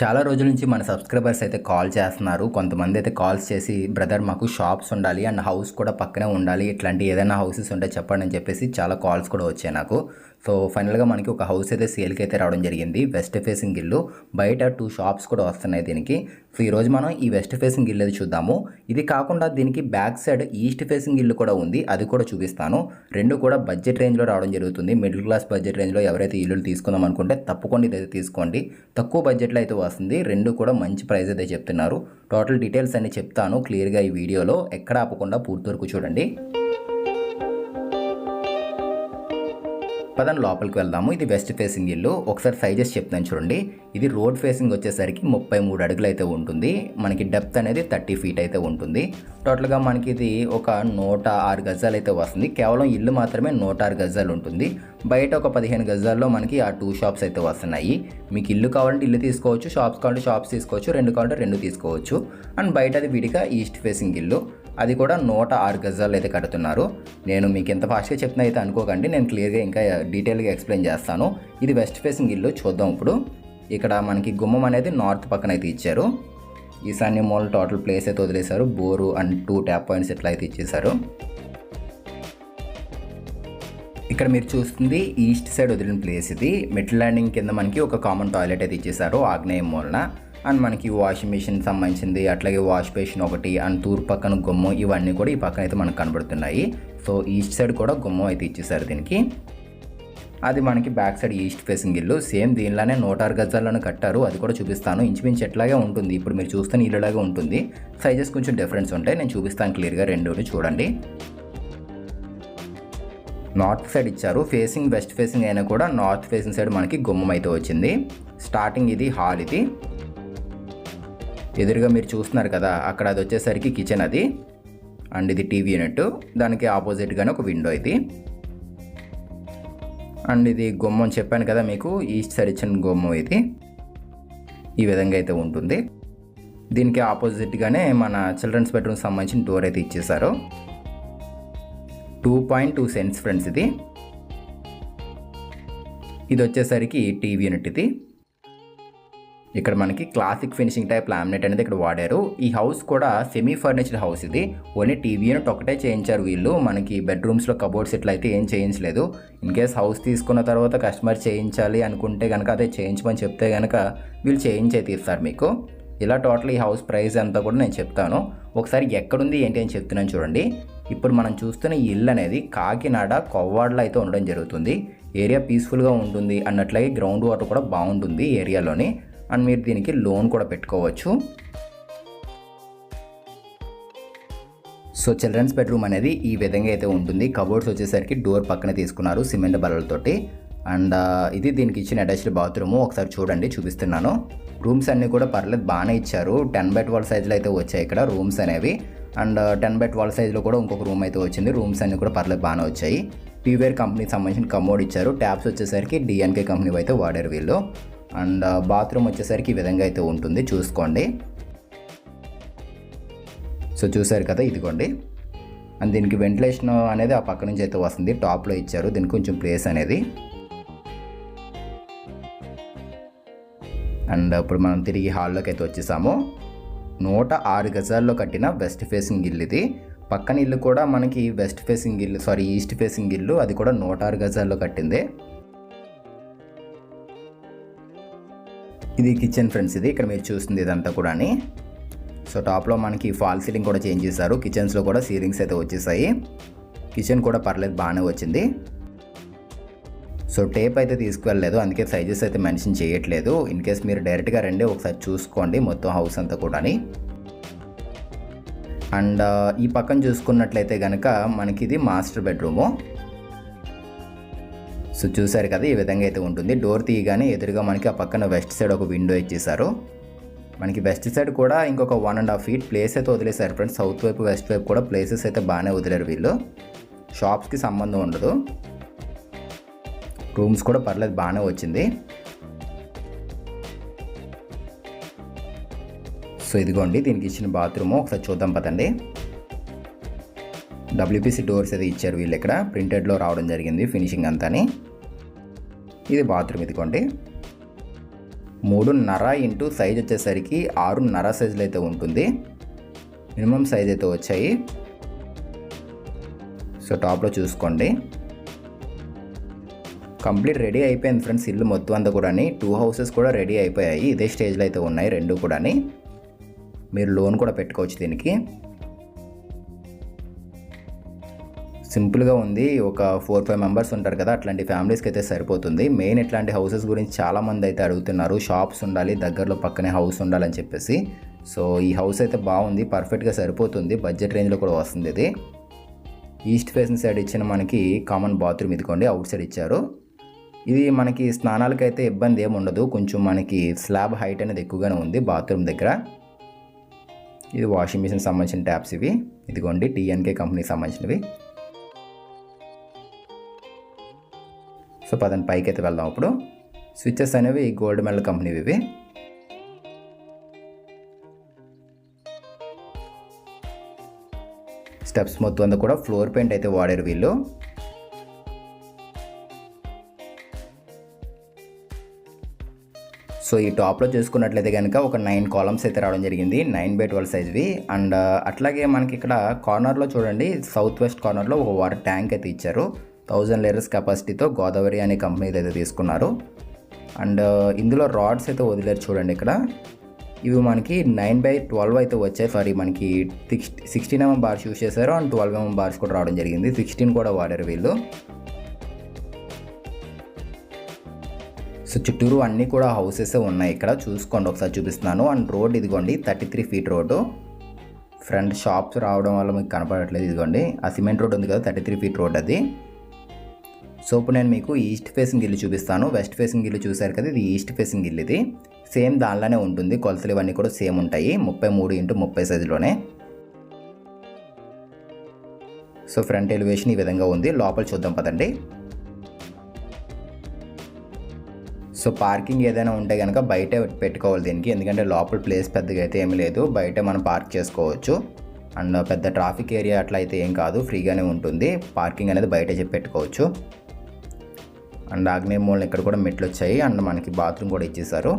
చాలా రోజుల నుంచి మన సబ్స్క్రైబర్స్ అయితే కాల్ చేస్తున్నారు. కొంతమంది అయితే కాల్స్ చేసి బ్రదర్ మాకు షాప్స్ ఉండాలి అండ్ హౌస్ కూడా పక్కనే ఉండాలి. ఇట్లాంటి ఏదైనా హౌసెస్ ఉంటే చెప్పండి అని చెప్పేసి చాలా కాల్స్ కూడా వచ్చాయి నాకు. సో ఫైనల్గా మనకి ఒక హౌస్ అయితే సేల్కి అయితే రావడం జరిగింది. వెస్ట్ ఫేసింగ్ ఇల్లు. బయట టూ షాప్స్ కూడా వస్తున్నాయి దీనికి. సో ఈరోజు మనం ఈ వెస్ట్ ఫేసింగ్ ఇల్లు అయితే చూద్దాము. ఇది కాకుండా దీనికి బ్యాక్ సైడ్ ఈస్ట్ ఫేసింగ్ ఇల్లు కూడా ఉంది. అది కూడా చూపిస్తాను. రెండు కూడా బడ్జెట్ రేంజ్లో రావడం జరుగుతుంది. మిడిల్ క్లాస్ బడ్జెట్ రేంజ్లో ఎవరైతే ఇల్లు తీసుకుందాం అనుకుంటే తప్పకుండా ఇదైతే తీసుకోండి. తక్కువ బడ్జెట్లో అయితే వస్తుంది. రెండు కూడా మంచి ప్రైస్ అయితే చెప్తున్నారు. టోటల్ డీటెయిల్స్ అన్ని చెప్తాను క్లియర్గా ఈ వీడియోలో. ఎక్కడ ఆపకుండా పూర్తి వరకు చూడండి. పదం లోపలికి వెళ్దాము. ఇది వెస్ట్ ఫేసింగ్ ఇల్లు. ఒకసారి సైజెస్ చెప్తాను చూడండి. ఇది రోడ్ ఫేసింగ్ వచ్చేసరికి ముప్పై మూడు అడుగులు అయితే ఉంటుంది. మనకి డెప్త్ అనేది థర్టీ ఫీట్ అయితే ఉంటుంది. టోటల్గా మనకి ఇది ఒక నూట ఆరు గజాలు అయితే వస్తుంది. కేవలం ఇల్లు మాత్రమే నూట ఆరు గజాలు ఉంటుంది. బయట ఒక పదిహేను గజాల్లో మనకి ఆ టూ షాప్స్ అయితే వస్తున్నాయి. మీకు ఇల్లు కావాలంటే ఇల్లు తీసుకోవచ్చు. షాప్స్ కావాలంటే షాప్స్ తీసుకోవచ్చు. రెండు కావాలంటే రెండు తీసుకోవచ్చు. అండ్ బయట అది విడిగా ఈస్ట్ ఫేసింగ్ ఇల్లు. అది కూడా నూట ఆరు గజాలు అయితే కడుతున్నారు. నేను మీకు ఎంత ఫాస్ట్గా చెప్తున్నా అయితే అనుకోకండి. నేను క్లియర్గా ఇంకా uh, డీటెయిల్గా ఎక్స్ప్లెయిన్ చేస్తాను. ఇది వెస్ట్ ఫేసింగ్ ఇల్లు చూద్దాం ఇప్పుడు. ఇక్కడ మనకి గుమ్మం అనేది నార్త్ పక్కన అయితే ఇచ్చారు. ఈశాన్య మూల టోటల్ ప్లేస్ అయితే వదిలేశారు. Bore and two tap points ఇట్లా అయితే ఇచ్చేశారు. ఇక్కడ మీరు చూస్తుంది ఈస్ట్ సైడ్ వదిలిన ప్లేస్ ఇది. మిడ్ ల్యాండింగ్ కింద మనకి ఒక కామన్ టాయిలెట్ అయితే ఇచ్చేసారు ఆగ్నేయం మూలన. అండ్ మనకి వాషింగ్ మిషన్ సంబంధించింది అట్లాగే వాష్ బేసిన్ ఒకటి అండ్ తూర్పు పక్కన గుమ్మం ఇవన్నీ కూడా ఈ పక్కన అయితే మనకు కనబడుతున్నాయి. సో ఈస్ట్ సైడ్ కూడా గుమ్మం అయితే ఇచ్చేసారు దీనికి. అది మనకి బ్యాక్ సైడ్ ఈస్ట్ ఫేసింగ్ ఇల్లు. సేమ్ దీనిలోనే నూట ఆరు గజాలను కట్టారు. అది కూడా చూపిస్తాను. ఇంచుమించు ఎట్లాగే ఉంటుంది. ఇప్పుడు మీరు చూస్తున్న ఇల్లులాగే ఉంటుంది. సైజెస్ కొంచెం డిఫరెన్స్ ఉంటాయి. నేను చూపిస్తాను క్లియర్గా రెండు చూడండి. నార్త్ సైడ్ ఇచ్చారు. ఫేసింగ్ వెస్ట్ ఫేసింగ్ అయినా కూడా నార్త్ ఫేసింగ్ సైడ్ మనకి గుమ్మం అయితే వచ్చింది. స్టార్టింగ్ ఇది హాల్ ఇది. ఎదురుగా మీరు చూస్తున్నారు కదా అక్కడ అది వచ్చేసరికి కిచెన్ అది. అండ్ ఇది టీవీ యూనిట్ దానికి ఆపోజిట్గానే ఒక విండో ఇది. అండ్ ఇది గుమ్మం చెప్పాను కదా మీకు ఈస్ట్ సైడ్ ఇచ్చిన గుమ్మం ఇది. ఈ విధంగా అయితే ఉంటుంది. దీనికి ఆపోజిట్గానే మన చిల్డ్రన్స్ బెడ్రూమ్కి సంబంధించిన డోర్ అయితే ఇచ్చేసారు two point two cents friends ఇది. ఇది వచ్చేసరికి టీవీ యూనిట్ ఇది. ఇక్కడ మనకి క్లాసిక్ ఫినిషింగ్ టైప్ లామినేట్ అనేది ఇక్కడ వాడారు. ఈ హౌస్ కూడా సెమీ ఫర్నిచర్డ్ హౌస్ ఇది ఓన్లీ టీవీ యూనిట్ ఒకటే చేయించారు వీళ్ళు. మనకి బెడ్రూమ్స్లో కబోర్డ్స్ ఇట్లా అయితే ఏం చేయించలేదు. ఇన్ కేస్ హౌస్ తీసుకున్న తర్వాత కస్టమర్ చేయించాలి అనుకుంటే కనుక అదే చేయించమని చెప్తే కనుక వీళ్ళు చేయించే తీస్తారు మీకు. ఇలా టోటల్ ఈ హౌస్ ప్రైస్ అంతా కూడా నేను చెప్తాను. ఒకసారి ఎక్కడుంది ఏంటి అని చెప్తున్నాను చూడండి. ఇప్పుడు మనం చూస్తున్న ఈ ఇల్లు అనేది కాకినాడ కొవ్వాడలో అయితే ఉండడం జరుగుతుంది. ఏరియా పీస్ఫుల్గా ఉంటుంది అన్నట్లయితే గ్రౌండ్ వాటర్ కూడా బాగుంటుంది ఏరియాలోని అండ్ మీరు దీనికి లోన్ కూడా పెట్టుకోవచ్చు. సో చిల్డ్రన్స్ బెడ్రూమ్ అనేది ఈ విధంగా అయితే ఉంటుంది. కబోర్డ్స్ వచ్చేసరికి డోర్ పక్కన తీసుకున్నారు సిమెంట్ బల్లలతోటి. అండ్ ఇది దీనికి ఇచ్చిన అటాచ్డ్ బాత్రూమ్. ఒకసారి చూడండి చూపిస్తున్నాను. రూమ్స్ అన్నీ కూడా పర్లేదు బాగానే ఇచ్చారు. టెన్ బై ట్వెల్వ్ సైజులో అయితే వచ్చాయి ఇక్కడ రూమ్స్ అనేవి. అండ్ టెన్ బై ట్వెల్వ్ సైజులో కూడా ఇంకొక రూమ్ అయితే వచ్చింది. రూమ్స్ అన్నీ కూడా పర్లేదు బాగానే వచ్చాయి. పీవేర్ కంపెనీకి సంబంధించిన కమోడ్ ఇచ్చారు. ట్యాప్స్ వచ్చేసరికి డిఎన్కే కంపెనీ అయితే వాడారు వీళ్ళు. అండ్ బాత్రూమ్ వచ్చేసరికి ఈ విధంగా అయితే ఉంటుంది. చూసుకోండి. సో చూసారు కదా ఇదిగోండి. అండ్ దీనికి వెంటిలేషన్ అనేది ఆ పక్క నుంచి అయితే వస్తుంది. టాప్లో ఇచ్చారు. దీనికి కొంచెం ప్లేస్ అనేది. అండ్ ఇప్పుడు మనం తిరిగి హాల్లోకి అయితే వచ్చేసాము. నూట ఆరు గజాల్లో కట్టిన వెస్ట్ ఫేసింగ్ ఇల్లు ఇది. పక్కన ఇల్లు కూడా మనకి వెస్ట్ ఫేసింగ్ ఇల్లు సారీ ఈస్ట్ ఫేసింగ్ ఇల్లు అది కూడా నూట ఆరు గజాల్లో కట్టింది. ఇది కిచెన్ ఫ్రెండ్స్ ఇది. ఇక్కడ మీరు చూస్తుంది ఇదంతా కూడా సో టాప్లో మనకి ఫాల్ సీలింగ్ కూడా చేంజ్ చేశారు. కిచెన్స్లో కూడా సీలింగ్స్ అయితే వచ్చేసాయి. కిచెన్ కూడా పర్లేదు బాగానే వచ్చింది. సో టేప్ అయితే తీసుకువెళ్ళలేదు. అందుకే సైజెస్ అయితే మెన్షన్ చేయట్లేదు. ఇన్ కేస్ మీరు డైరెక్ట్గా రండి ఒకసారి చూసుకోండి మొత్తం హౌస్ అంతా కూడా అండ్ ఈ పక్కన చూసుకున్నట్లయితే కనుక మనకి ఇది మాస్టర్ బెడ్రూము. సో చూసారు కదా ఈ విధంగా అయితే ఉంటుంది. డోర్ తీయగానే ఎదురుగా మనకి ఆ పక్కన వెస్ట్ సైడ్ ఒక విండో ఇచ్చేసారు మనకి వెస్ట్ సైడ్ కూడా ఇంకొక one and half feet place అయితే వదిలేశారు ఫ్రెండ్స్ సౌత్ వైపు వెస్ట్ వైపు కూడా ప్లేసెస్ అయితే బాగానే వదిలేరు వీళ్ళు. షాప్స్కి సంబంధం ఉండదు. రూమ్స్ కూడా పర్లేదు బాగానే వచ్చింది. సో ఇదిగోండి దీనికి ఇచ్చిన బాత్రూమ్ ఒకసారి చూద్దాం పదండి. డబ్ల్యూపీసీ డోర్స్ అయితే ఇచ్చారు వీళ్ళు ఇక్కడ. ప్రింటెడ్లో రావడం జరిగింది ఫినిషింగ్ అంతాని. ఇది బాత్రూమ్ ఇదిగోండి. మూడున్నర ఇంటూ సైజ్ వచ్చేసరికి ఆరున్నర సైజులు అయితే ఉంటుంది. మినిమం సైజ్ అయితే వచ్చాయి. సో టాప్లో చూసుకోండి. కంప్లీట్ రెడీ అయిపోయింది ఫ్రెండ్స్ ఇల్లు మొత్తం అంతా కూడా టూ హౌసెస్ కూడా రెడీ అయిపోయాయి. ఇదే స్టేజ్లో అయితే ఉన్నాయి రెండు కూడా మీరు లోన్ కూడా పెట్టుకోవచ్చు దీనికి. సింపుల్గా ఉంది. ఒక ఫోర్ ఫైవ్ మెంబర్స్ ఉంటారు కదా అట్లాంటి ఫ్యామిలీస్కి అయితే సరిపోతుంది. మెయిన్ ఇట్లాంటి హౌసెస్ గురించి చాలామంది అయితే అడుగుతున్నారు. షాప్స్ ఉండాలి దగ్గరలో పక్కనే హౌస్ ఉండాలని చెప్పేసి. సో ఈ హౌస్ అయితే బాగుంది పర్ఫెక్ట్గా సరిపోతుంది. బడ్జెట్ రేంజ్లో కూడా వస్తుంది ఇది. ఈస్ట్ ఫేసింగ్ సైడ్ ఇచ్చిన మనకి కామన్ బాత్రూమ్ ఇదిగోండి అవుట్ సైడ్ ఇచ్చారు. ఇది మనకి స్నానాలకైతే ఇబ్బంది ఏమి ఉండదు. కొంచెం మనకి స్లాబ్ హైట్ అనేది ఎక్కువగానే ఉంది బాత్రూమ్ దగ్గర. ఇది వాషింగ్ మిషన్ సంబంధించిన ట్యాప్స్ ఇవి. ఇదిగోండి టీఎన్కే కంపెనీకి సంబంధించినవి. సో పదని పైకి అయితే వెళ్దాం అప్పుడు స్విచ్చెస్ అనేవి గోల్డ్ మెడల్ కంపెనీవి ఇవి. స్టెప్స్ మొత్తం అంతా కూడా ఫ్లోర్ పెయింట్ అయితే వాడారు వీళ్ళు. సో ఈ టాప్లో చూసుకున్నట్లయితే కనుక ఒక నైన్ కాలమ్స్ అయితే రావడం జరిగింది నైన్ బై ట్వెల్వ్ సైజ్వి అండ్ అట్లాగే మనకి ఇక్కడ కార్నర్లో చూడండి సౌత్ వెస్ట్ కార్నర్లో ఒక వాటర్ ట్యాంక్ అయితే ఇచ్చారు. థౌజండ్ లీటర్స్ కెపాసిటీతో గోదావరి అనే కంపెనీ అయితే తీసుకున్నారు. అండ్ ఇందులో రాడ్స్ అయితే వదిలేరు చూడండి ఇక్కడ. ఇవి మనకి నైన్ బై ట్వెల్వ్ అయితే వచ్చాయి సారీ మనకి six sixteen MM bars use చేశారు అండ్ ట్వెల్వ్ ఎంఎం బార్స్ కూడా రావడం జరిగింది. సిక్స్టీన్ కూడా వాడారు వీళ్ళు. సో చుట్టూరు అన్నీ కూడా హౌసెస్ ఉన్నాయి ఇక్కడ. చూసుకోండి ఒకసారి చూపిస్తున్నాను. అండ్ రోడ్ ఇదిగోండి thirty three feet road. Front shops రావడం వల్ల మీకు కనపడట్లేదు ఇదిగోండి. ఆ సిమెంట్ రోడ్ ఉంది కదా థర్టీ త్రీ ఫీట్ రోడ్ అది. సో ఇప్పుడు నేను మీకు ఈస్ట్ ఫేసింగ్ ఇల్లు చూపిస్తాను. వెస్ట్ ఫేసింగ్ ఇల్లు చూశారు కదా ఇది ఈస్ట్ ఫేసింగ్ ఇల్లు ఇది. సేమ్ దానిలోనే ఉంటుంది కొలతలు ఇవన్నీ కూడా సేమ్ ఉంటాయి ముప్పై మూడు ఇంటూ ముప్పై సైజులోనే. సో ఫ్రంట్ ఎలివేషన్ ఈ విధంగా ఉంది లోపల చూద్దాం పదండి. సో పార్కింగ్ ఏదైనా ఉంటే కనుక బయటే పెట్టుకోవాలి దీనికి ఎందుకంటే లోపల ప్లేస్ పెద్దగా అయితే ఏమీ లేదు బయట మనం పార్క్ చేసుకోవచ్చు. అండ్ పెద్ద ట్రాఫిక్ ఏరియా అట్లా అయితే ఏం కాదు ఫ్రీగానే ఉంటుంది పార్కింగ్ అనేది బయట చెప్పి పెట్టుకోవచ్చు. అండ్ ఆగ్నేయ మూలన ఇక్కడ కూడా మెట్లు వచ్చాయి అండ్ మనకి బాత్రూమ్ కూడా ఇచ్చేసారు.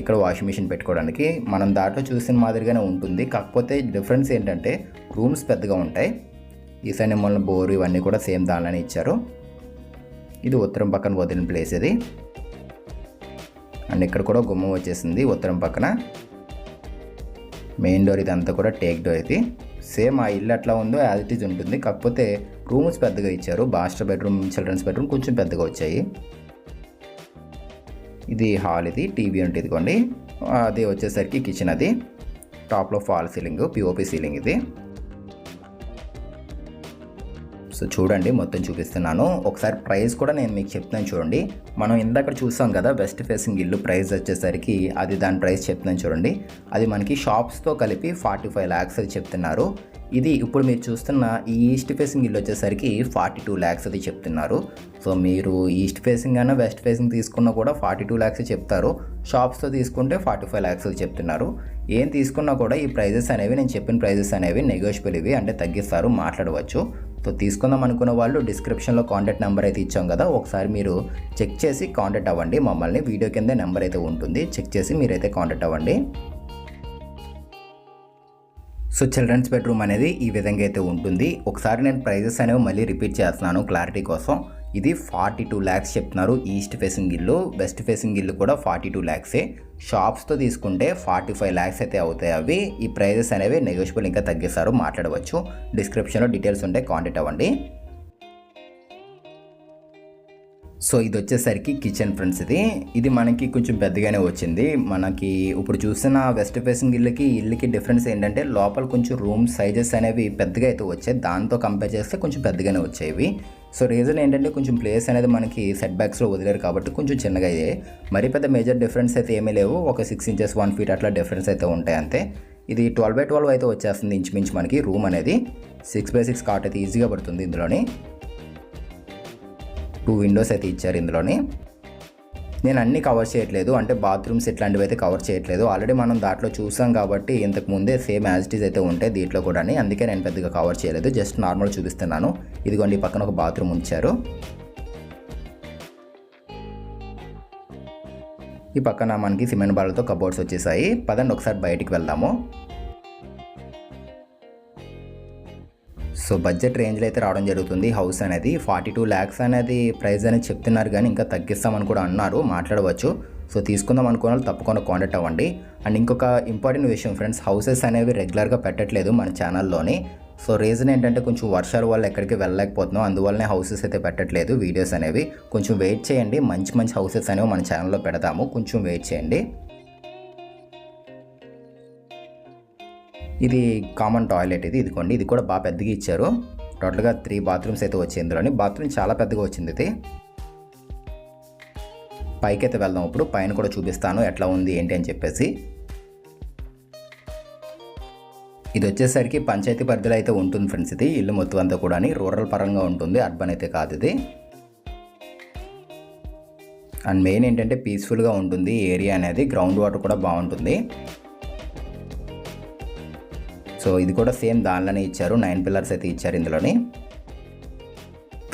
ఇక్కడ వాషింగ్ మిషన్ పెట్టుకోవడానికి మనం దాంట్లో చూసిన మాదిరిగానే ఉంటుంది. కాకపోతే డిఫరెన్స్ ఏంటంటే రూమ్స్ పెద్దగా ఉంటాయి. ఈశాన్య మూలన బోరు ఇవన్నీ కూడా సేమ్ దానిలోనే ఇచ్చారు. ఇది ఉత్తరం పక్కన వదిలిన ప్లేస్ ఇది. అండ్ ఇక్కడ కూడా గుమ్మం వచ్చేసింది ఉత్తరం పక్కన. మెయిన్ డోర్ ఇదంతా కూడా టేక్ డోర్ ఇది. సేమ్ ఆ ఇల్లు ఎట్లా ఉందో యాజ్ ఇట్ ఈజ్ ఉంటుంది. కాకపోతే రూమ్స్ పెద్దగా ఇచ్చారు. మాస్టర్ బెడ్రూమ్ చిల్డ్రన్స్ బెడ్రూమ్ కొంచెం పెద్దగా వచ్చాయి. ఇది హాల్ ఇది టీవీ అంటే ఇదిగోండి. అది వచ్చేసరికి కిచెన్ అది. టాప్లో ఫాల్ సీలింగ్ పిఓపి సీలింగ్ ఇది. సో చూడండి మొత్తం చూపిస్తున్నాను. ఒకసారి ప్రైస్ కూడా నేను మీకు చెప్తున్నాను చూడండి. మనం ఇందాక చూసాం కదా వెస్ట్ ఫేసింగ్ ఇల్లు ప్రైస్ వచ్చేసరికి అది దాని ప్రైస్ చెప్తున్నాను చూడండి. అది మనకి షాప్స్తో కలిపి ఫార్టీ ఫైవ్ ల్యాక్స్ అది చెప్తున్నారు. ఇది ఇప్పుడు మీరు చూస్తున్న ఈ ఈస్ట్ ఫేసింగ్ ఇల్లు వచ్చేసరికి ఫార్టీ టూ ల్యాక్స్ అది చెప్తున్నారు. సో మీరు ఈస్ట్ ఫేసింగ్ అయినా వెస్ట్ ఫేసింగ్ తీసుకున్నా కూడా ఫార్టీ టూ ల్యాక్స్ చెప్తారు షాప్స్తో తీసుకుంటే ఫార్టీ ఫైవ్ ల్యాక్స్ అది చెప్తున్నారు. ఏం తీసుకున్నా కూడా ఈ ప్రైజెస్ అనేవి నేను చెప్పిన ప్రైజెస్ అనేవి నెగోషియబుల్ ఇవి అంటే తగ్గిస్తారు మాట్లాడవచ్చు. సో తీసుకుందాం అనుకున్న వాళ్ళు డిస్క్రిప్షన్లో కాంటాక్ట్ నెంబర్ అయితే ఇచ్చాం కదా ఒకసారి మీరు చెక్ చేసి కాంటాక్ట్ అవ్వండి. మమ్మల్ని వీడియో కింద నెంబర్ అయితే ఉంటుంది. చెక్ చేసి మీరైతే కాంటాక్ట్ అవ్వండి. సో చిల్డ్రన్స్ బెడ్రూమ్ అనేది ఈ విధంగా అయితే ఉంటుంది. ఒకసారి నేను ప్రైజెస్ అనేవి మళ్ళీ రిపీట్ చేస్తున్నాను క్లారిటీ కోసం. ఇది ఫార్టీ టూ ల్యాక్స్ చెప్తున్నారు. ఈస్ట్ ఫేసింగ్ ఇల్లు వెస్ట్ ఫేసింగ్ ఇల్లు కూడా ఫార్టీ టూ ల్యాక్సే షాప్స్తో తీసుకుంటే ఫార్టీ ఫైవ్ ల్యాక్స్ అయితే అవుతాయి అవి. ఈ ప్రైజెస్ అనేవి నెగోషియబుల్ ఇంకా తగ్గిస్తారు. మాట్లాడవచ్చు. డిస్క్రిప్షన్లో డీటెయిల్స్ ఉంటే కాంటాక్ట్ అవ్వండి. సో ఇది వచ్చేసరికి కిచెన్ ఫ్రెండ్స్ ఇది. ఇది మనకి కొంచెం పెద్దగానే వచ్చింది. మనకి ఇప్పుడు చూసిన వెస్ట్ ఫేసింగ్ ఇల్లుకి ఇల్లుకి డిఫరెన్స్ ఏంటంటే లోపల కొంచెం రూమ్ సైజెస్ అనేవి పెద్దగా అయితే వచ్చాయి. దాంతో కంపేర్ చేస్తే కొంచెం పెద్దగానే వచ్చేవి సో రీజన్ ఏంటంటే కొంచెం ప్లేస్ అనేది మనకి సెట్ బ్యాక్స్లో వదిలేరు కాబట్టి కొంచెం చిన్నగా అయ్యాయి మరీ పెద్ద మేజర్ డిఫరెన్స్ అయితే ఏమీ లేవు. ఒక సిక్స్ ఇంచెస్ వన్ ఫీట్ అట్లా డిఫరెన్స్ అయితే ఉంటాయి అంతే. ఇది ట్వెల్వ్ బై ట్వెల్వ్ అయితే వచ్చేస్తుంది ఇంచుమించు మనకి రూమ్ అనేది. సిక్స్ బై సిక్స్ కాట్ అయితే ఈజీగా పడుతుంది ఇందులోని. టూ విండోస్ అయితే ఇచ్చారు ఇందులోని. నేను అన్నీ కవర్ చేయట్లేదు. అంటే బాత్రూమ్స్ ఇట్లాంటివి అయితే కవర్ చేయట్లేదు. ఆల్రెడీ మనం దాంట్లో చూసాం కాబట్టి ఇంతకు ముందే సేమ్ యాజ్ ఇట్ అయితే ఉంటాయి దీంట్లో కూడా అందుకే నేను పెద్దగా కవర్ చేయలేదు. జస్ట్ నార్మల్ చూపిస్తున్నాను. ఇదిగోండి ఈ పక్కన ఒక బాత్రూమ్ ఉంచారు. ఈ పక్కన మనకి సిమెంట్ బాలతో కబోర్డ్స్ వచ్చేసాయి. పదండి ఒకసారి బయటికి వెళ్దాము. సో బడ్జెట్ రేంజ్లో అయితే రావడం జరుగుతుంది. హౌస్ అనేది ఫార్టీ టూ ల్యాక్స్ అనేది ప్రైస్ అనేది చెప్తున్నారు కానీ ఇంకా తగ్గిస్తామని కూడా అన్నారు. మాట్లాడవచ్చు. సో తీసుకుందాం అనుకున్న వాళ్ళు తప్పకుండా కాంటాక్ట్ అవ్వండి. అండ్ ఇంకొక ఇంపార్టెంట్ విషయం ఫ్రెండ్స్ హౌసెస్ అనేవి రెగ్యులర్గా పెట్టట్లేదు మన ఛానల్లోని. సో రీజన్ ఏంటంటే కొంచెం వర్షాల వల్ల ఎక్కడికి వెళ్ళలేకపోతున్నాం. అందువల్లనే హౌసెస్ అయితే పెట్టట్లేదు వీడియోస్ అనేవి. కొంచెం వెయిట్ చేయండి. మంచి మంచి హౌసెస్ అనేవి మన ఛానల్లో పెడతాము. కొంచెం వెయిట్ చేయండి. ఇది కామన్ టాయిలెట్ ఇది. ఇదిగోండి ఇది కూడా బాగా పెద్దగా ఇచ్చారు. టోటల్గా త్రీ బాత్రూమ్స్ అయితే వచ్చాయి ఇందులోని బాత్రూమ్ చాలా పెద్దగా వచ్చింది ఇది. పైకి అయితే వెళ్దాం ఇప్పుడు. పైన కూడా చూపిస్తాను ఎట్లా ఉంది ఏంటి అని చెప్పేసి. ఇది వచ్చేసరికి పంచాయతీ పరిధిలో అయితే ఉంటుంది ఫ్రెండ్స్ ఇది. ఇల్లు మొత్తం అంతా కూడా రూరల్ పరంగా ఉంటుంది. అర్బన్ అయితే కాదు ఇది. అండ్ మెయిన్ ఏంటంటే పీస్ఫుల్గా ఉంటుంది. ఏరియా అనేది గ్రౌండ్ వాటర్ కూడా బాగుంటుంది. సో ఇది కూడా సేమ్ దానిలోనే ఇచ్చారు. నైన్ పిల్లర్స్ అయితే ఇచ్చారు ఇందులోని.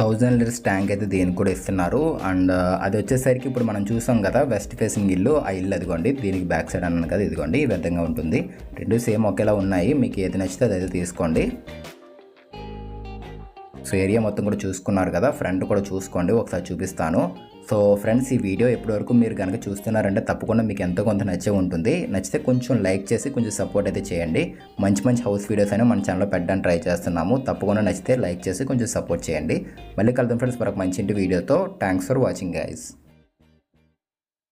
థౌజండ్ లీటర్స్ ట్యాంక్ అయితే దీనికి కూడా ఇస్తున్నారు. అండ్ uh, అది వచ్చేసరికి ఇప్పుడు మనం చూసాం కదా వెస్ట్ ఫేసింగ్ ఇల్లు ఆ ఇల్లు అదిగోండి దీనికి బ్యాక్ సైడ్ అన్నాను కదా ఇదిగోండి ఈ విధంగా ఉంటుంది. రెండు సేమ్ ఒకేలా ఉన్నాయి. మీకు ఏది నచ్చితే అది అయితే తీసుకోండి. సో ఏరియా మొత్తం కూడా చూసుకున్నారు కదా ఫ్రంట్ కూడా చూసుకోండి ఒకసారి చూపిస్తాను. సో ఫ్రెండ్స్ ఈ వీడియో ఇప్పటివరకు మీరు కనుక చూస్తున్నారంటే తప్పకుండా మీకు ఎంతో కొంత నచ్చే ఉంటుంది. నచ్చితే కొంచెం లైక్ చేసి కొంచెం సపోర్ట్ అయితే చేయండి. మంచి మంచి హౌస్ వీడియోస్ అయినా మన ఛానల్లో పెట్టడానికి ట్రై చేస్తున్నాము. తప్పకుండా నచ్చితే లైక్ చేసి కొంచెం సపోర్ట్ చేయండి. మళ్ళీ కలుద్దాం ఫ్రెండ్స్ మరొక మంచి ఇంటి వీడియోతో. Thanks for watching guys